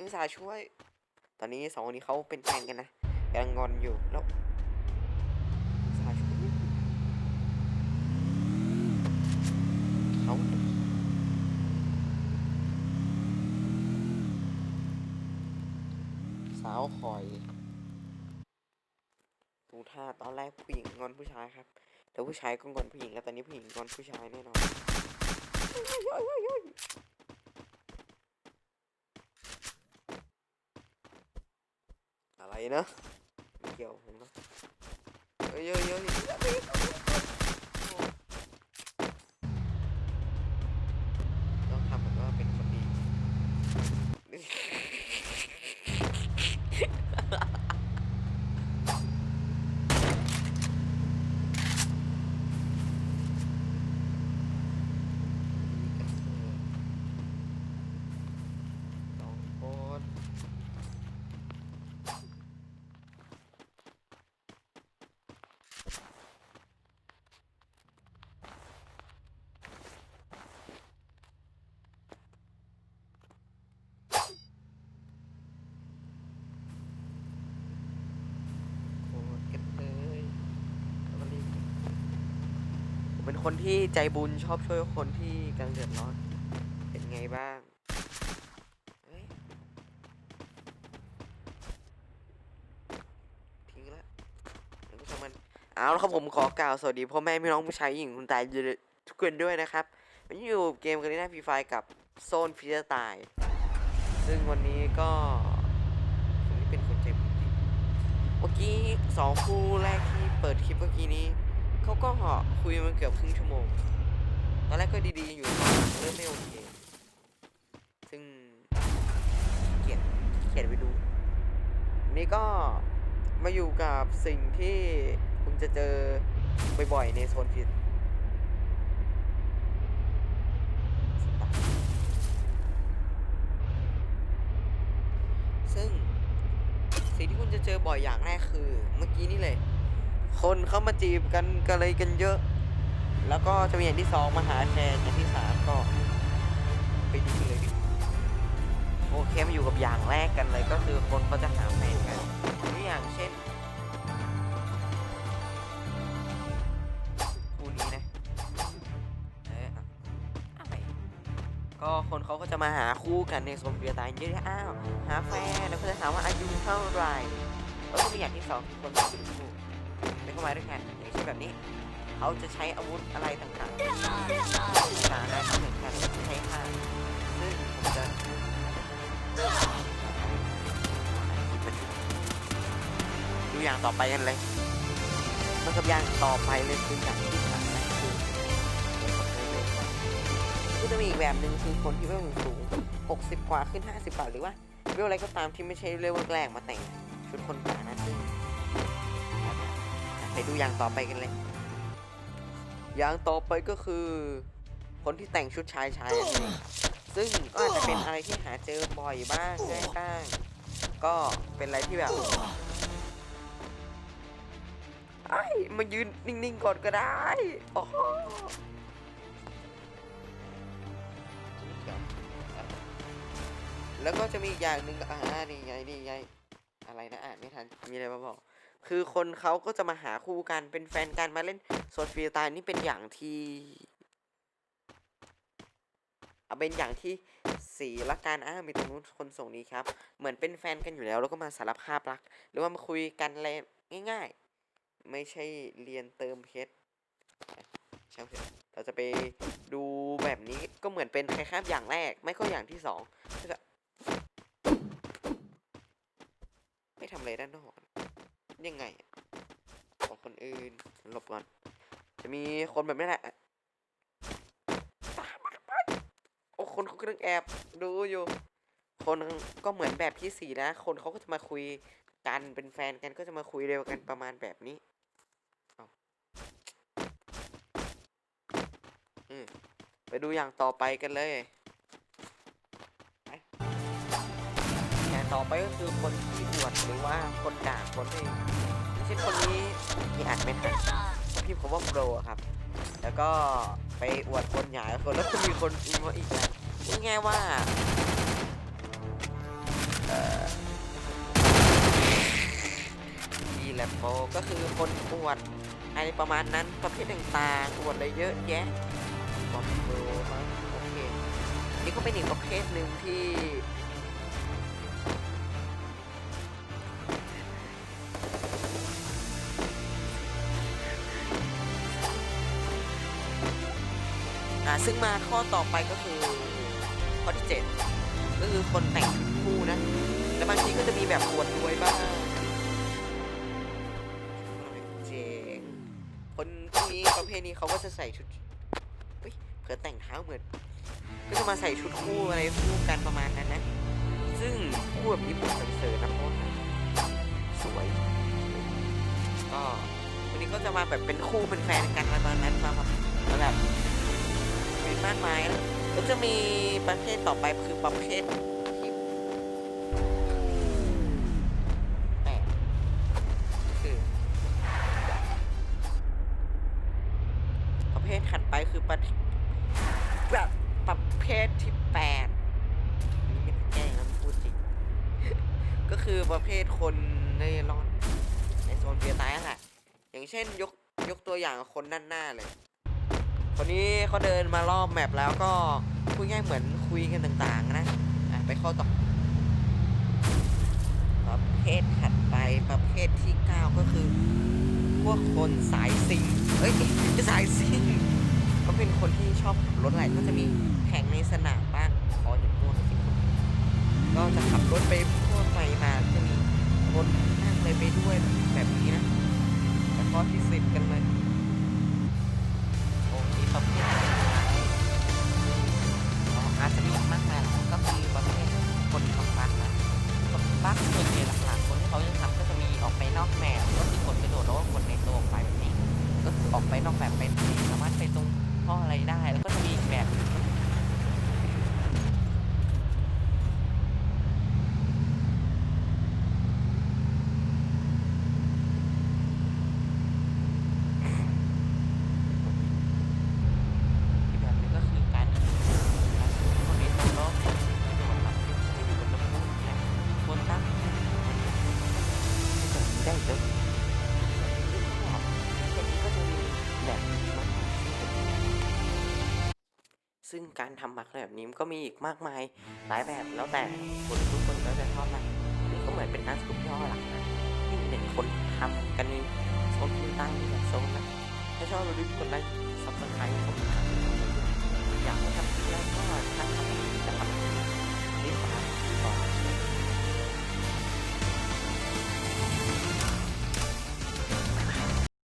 อุตส่าห์ช่วย ตอนนี้สองคนนี้เขาเป็นแฟนกันนะกำลังงอนอยู่แล้วอุตส่าห์ช่วยเขาสาวคอยดูท่าตอนแรกผู้หญิงงอนผู้ชายครับแต่ผู้ชายก็งอนผู้หญิงแล้วตอนนี้ผู้หญิงงอนผู้ชายแน่นอน อะไร นะเกี่ยวผมนะเฮ้ยเฮ้ยเฮ้ยองทำเหมือนว่าเป็นคนดี สองคน โอ้เก็บเลยแล้วก็รีบผมเป็น คนที่ใจบุญชอบช่วยคนที่กำลังเดือดร้อน เป็นไงบ้างทิ้งละเดี๋ยวกูทำมันเอาละครับผมขอกล่าวสวัสดีพ่อแม่พี่น้องผู้ชายหญิงคุณตายทุกคนด้วยนะครับวันนี้อยู่เกมกันในหน้าฟรีไฟกับโซนฟิสตาย ซึ่งวันนี้ก็ผมนี่เป็นคนใจบุญจริงเมื่อกี้สองคู่แรกที่เปิดคลิปเมื่อกี้นี้ เขาก็เหาะคุยมันเกือบครึ่งชั่วโมง ตอนแรกก็ดีๆอยู่ตอนหลังเริ่มไม่โอเค ซึ่งเขียนเขียนไปดู นี่ก็มาอยู่กับสิ่งที่คุณจะเจอบ่อยๆในโซนฟิตซึ่งสิ่งที่คุณจะเจอบ่อยอย่างแรกคือ เมื่อกี้นี่เลย คนเข้ามาจีบกันกันเลยกันเยอะ แล้วก็จะมีอย่างที่สองมาหาแฟนอย่างที่สามก็ไปดูเลยดิโอเคมาอยู่กับอย่างแรกกันเลยก็คือคนเขาจะหาแฟนกันตัวอย่างเช่นคู่นี้นะเอออะไรก็คนเขาก็จะมาหาคู่กันในโซนเบียร์ตายเยอะอ้าวหาแฟนแล้วก็จะถามว่าอายุเท่าไหร่แล้วก็มีอย่างที่สองคือคนที่เป็นคู่ เป็นเข้ามาด้วยกันอย่างเช่นแบบนี้ เขาจะใช้อาวุธอะไรต่างๆต่างๆนะเหมือนกันใช้ฆ่าซึ่งผมจะดูอย่างต่อไปกันเลยมันกับอย่างต่อไปเลยคืออย่างที่สามนะคือก็จะมีอีกแบบหนึ่งคือคนที่เวลสูง 60 กว่าขึ้น 50 กว่าหรือว่าเวลอะไรก็ตามที่ไม่ใช่เวลแรกมาแต่งชุดคนป่านะซึ่ง ไปดูอย่างต่อไปกันเลย อย่างต่อไปก็คือ คนที่แต่งชุดชายชายซึ่งก็อาจจะเป็นอะไรที่หาเจอบ่อยบ้างง่ายบ้าง ก็เป็นอะไรที่แบบไอ้มายืนนิ่งๆก่อนก็ได้โอ้แล้วก็จะมีอีกอย่างหนึ่งอ่านี่ไงนี่ไงอะไรนะอ่านไม่ทัน มีอะไรมาบอก คือคนเขาก็จะมาหาคู่กันเป็นแฟนกันมาเล่นโซฟรีตล์นี่เป็นอย่างที่เอาเป็นอย่างที่สี่ละกันอ่ามีตรงนู้นคนส่งนี้ครับ เหมือนเป็นแฟนกันอยู่แล้วแล้วก็มาสารภาพรัก หรือว่ามาคุยกันอะไรง่าย ๆ ไม่ใช่เรียนเติมเพชรช่างเถอะเราจะไปดูแบบนี้ก็เหมือนเป็นคล้ายๆอย่างแรก ไม่ก็อย่างที่สองจะไม่ทำอะไรด้านนอก ยังไงของคนอื่นหลบก่อน จะมีคนแบบนี้แหละโอ้คนเขากำลังแอบดูอยู่ คนก็เหมือนแบบที่สี่นะ คนเขาก็จะมาคุยกันเป็นแฟนกันก็จะมาคุยเร็วกันประมาณแบบนี้อืมไปดูอย่างต่อไปกันเลย ต่อไปก็คือคนที่อวดหรือว่าคนด่าคนเองเช่นคนนี้ที่อ่านไม่ทันพี่ผมว่าโปรอะครับ แล้วก็ไปอวดคนหยาคนแล้วก็มีคนอินว่าอีกแล้วพูดง่ายว่าดีแลมโบก็คือคนอวดอะไรประมาณนั้นประเภทต่างๆอวดอะไรเยอะแยะบอมโบมั้งโอเคนี่ก็เป็นอีกประเภทหนึ่งที่ ซึ่งมาข้อต่อไปก็คือข้อที่7ก็คือคนแต่งชุดคู่นะ แล้วบางทีก็จะมีแบบอวดรวยบ้างเจ๋งคนพวกนี้ประเภทนี้เขาก็จะใส่ชุดเฮ้ยเผื่อแต่งเท้าเหมือน ก็จะมาใส่ชุดคู่อะไรคู่กันประมาณนั้นนะ ซึ่งคู่แบบนี้ผมสรรเสริญนะเพราะว่าสวย ก็วันนี้ก็จะมาแบบเป็นคู่เป็นแฟนกันอะไรประมาณนั้นมาแบบมาแบบ มีมากมายนะแล้วจะมีประเภทต่อไปคือประเภทที่แปดคือประเภทถัดไปคือประแบบประเภทที่แปดนนี้ไม่ได้แกล้งนะพูดจริง ก็คือประเภทคนเล่ร่อนในโซนเบียร์ตายศแหละอย่างเช่นยกยกตัวอย่างคนด้านหน้าเลย คนนี้เขาเดินมารอบแมปแล้วก็พูดง่ายเหมือนคุยกันต่างๆนะะไปเข้อต่อประเภทถัดไปประเภทที่ 9 ก็คือ พวกคนสายซิงเอ้ยไม่สายซิงก็เป็นคนที่ชอบขับรถอะไรก็จะมีแข่งในสนามบ้างขอเห็นมวงสิคนก็จะขับรถไปทั่วไปมาจะมีคนนั่งเลยไปด้วยแบบนี้นะแต่ข้อที่สิบกันเลย รงท่ออะไรได้ ซึ่งการทำบักแบบนี้ก็มีอีกมากมายหลายแบบแล้วแต่คนทุกคนก็จะชอบนะนี่ก็เหมือนเป็นการสรุปย่อหลักนะที่เด็กคนทำกันในโซนที่ตั้งนี่แบบโซนนะถ้าชอบเราดูกดไลค์ซับสไครต์ผมนะอยากให้ทำคลิปอะไรก็ถ้าทำจะทำ